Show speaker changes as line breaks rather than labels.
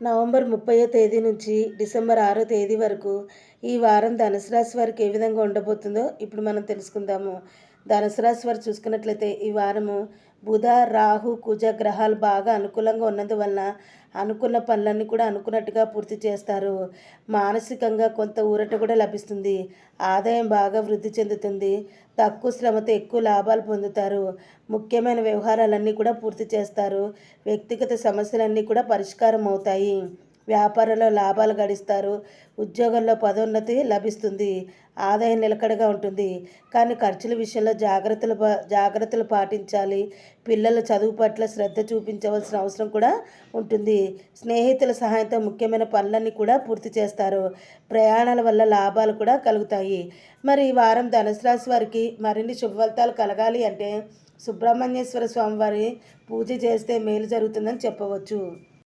November ముప్పైయో తేదీ నుంచి December ఆరో తేదీ వరకు ఈ వారం ధనుసు రాశి వారికి ఏ విధంగా ఉండబోతుందో ఇప్పుడు మనం తెలుసుకుందాము. ధనుసు రాశి వారు చూసుకున్నట్లయితే ఈ వారము బుధ రాహు కుజ గ్రహాలు బాగా అనుకూలంగా ఉన్నందువలన అనుకున్న పనులన్నీ కూడా అనుకున్నట్టుగా పూర్తి చేస్తారు. మానసికంగా కొంత ఊరట కూడా లభిస్తుంది. ఆదాయం బాగా వృద్ధి చెందుతుంది. తక్కువ శ్రమతో ఎక్కువ లాభాలు పొందుతారు. ముఖ్యమైన వ్యవహారాలన్నీ కూడా పూర్తి చేస్తారు. వ్యక్తిగత సమస్యలన్నీ కూడా పరిష్కారం అవుతాయి వ్యాపారంలో లాభాలు గడిస్తారు. ఉద్యోగంలో పదోన్నతి లభిస్తుంది. ఆదాయం నిలకడగా ఉంటుంది. కానీ ఖర్చుల విషయంలో జాగ్రత్తలు జాగ్రత్తలు పాటించాలి. పిల్లల చదువు పట్ల శ్రద్ధ చూపించవలసిన అవసరం కూడా ఉంటుంది. స్నేహితుల సహాయంతో ముఖ్యమైన పనులన్నీ కూడా పూర్తి చేస్తారు. ప్రయాణాల వల్ల లాభాలు కూడా కలుగుతాయి. మరి ఈ వారం ధనుసు రాశి వారికి మరిన్ని శుభఫలితాలు కలగాలి అంటే సుబ్రహ్మణ్యేశ్వర స్వామివారి పూజ చేస్తే మేలు జరుగుతుందని చెప్పవచ్చు.